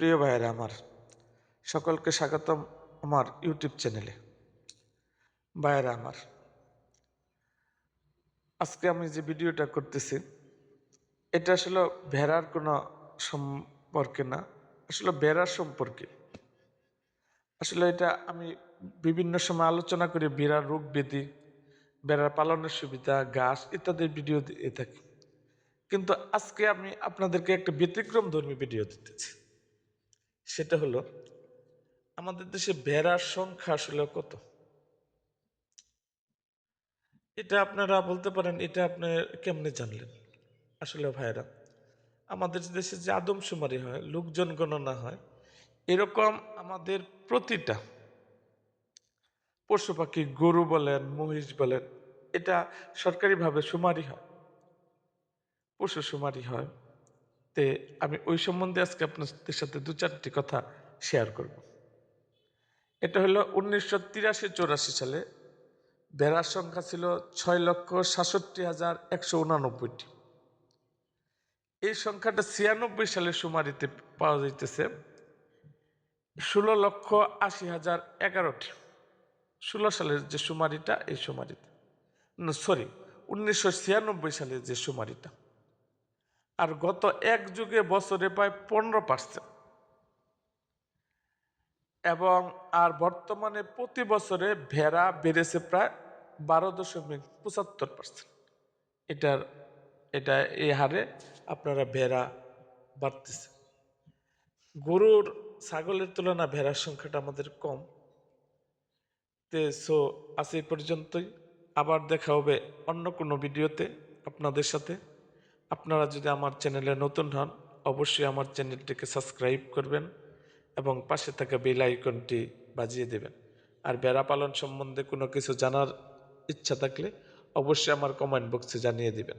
প্রিয় ভাইয়েরা আমার, সকলকে স্বাগতম আমার ইউটিউব চ্যানেলে। ভাইয়েরা আমার, আজকে আমি যে ভিডিওটা করতেছি, এটা আসলে ভেড়ার কোনো সম্পর্কে না, আসলে ভেড়ার সম্পর্কে। আসলে এটা আমি বিভিন্ন সময় আলোচনা করি বিড়ার রোগ ব্যাধি বেড়ার পালনের সুবিধা, ঘাস ইত্যাদি ভিডিও দিয়ে থাকি। কিন্তু আজকে আমি আপনাদেরকে একটা ব্যতিক্রম ধর্মী ভিডিও দিতেছি। সেটা হলো, আমাদের দেশে ভেড়ার সংখ্যা আসলে কত? এটা আপনারা বলতে পারেন, এটা আপনি কেমনে জানলেন? আসলে ভাইরা আমাদের দেশে যে আদমশুমারি হয়, লোকজন গণনা হয়, এরকম আমাদের প্রতিটা পশু পাখি, গরু বলেন, মহিষ বলেন, এটা সরকারিভাবে সুমারি হয়। পশু সুমারি হয়। তে আমি ওই সম্বন্ধে আজকে আপনাদের সাথে দু চারটি কথা শেয়ার করব। এটা হলো উনিশশো তিরাশি চৌরাশি সালে বেড়ার সংখ্যা ছিল ছয় লক্ষ সাতষট্টি হাজার একশো উনানব্বইটি। এই সংখ্যাটা ছিয়ানব্বই সালে সুমারিতে পাওয়া যাইতেছে, ষোলো লক্ষ আশি হাজার এগারোটি। ষোলো সালের যে সুমারিটা, এই সুমারিতে। সরি উনিশশো ছিয়ানব্বই সালের যে সুমারিটা। আর গত এক যুগে বছরে প্রায় পনেরো পার্সেন্ট এবং আর বর্তমানে প্রতি বছরে ভেড়া বেড়েছে প্রায় বারো দশমিক পঁচাত্তর পার্সেন্ট এটার, এটা এই হারে আপনারা ভেড়া বাড়তেছে। গরুর, ছাগলের তুলনা ভেড়ার সংখ্যাটা আমাদের কম। তে, সো, আজ এই পর্যন্তই। আবার দেখা হবে অন্য কোনো ভিডিওতে আপনাদের সাথে। আপনারা যদি আমার চ্যানেলে নতুন হন, অবশ্যই আমার চ্যানেলটিকে সাবস্ক্রাইব করবেন এবং পাশে থাকা বেল আইকনটি বাজিয়ে দেবেন। আর বেড়া পালন সম্বন্ধে কোনো কিছু জানার ইচ্ছা থাকলে অবশ্যই আমার কমেন্ট বক্সে জানিয়ে দিবেন।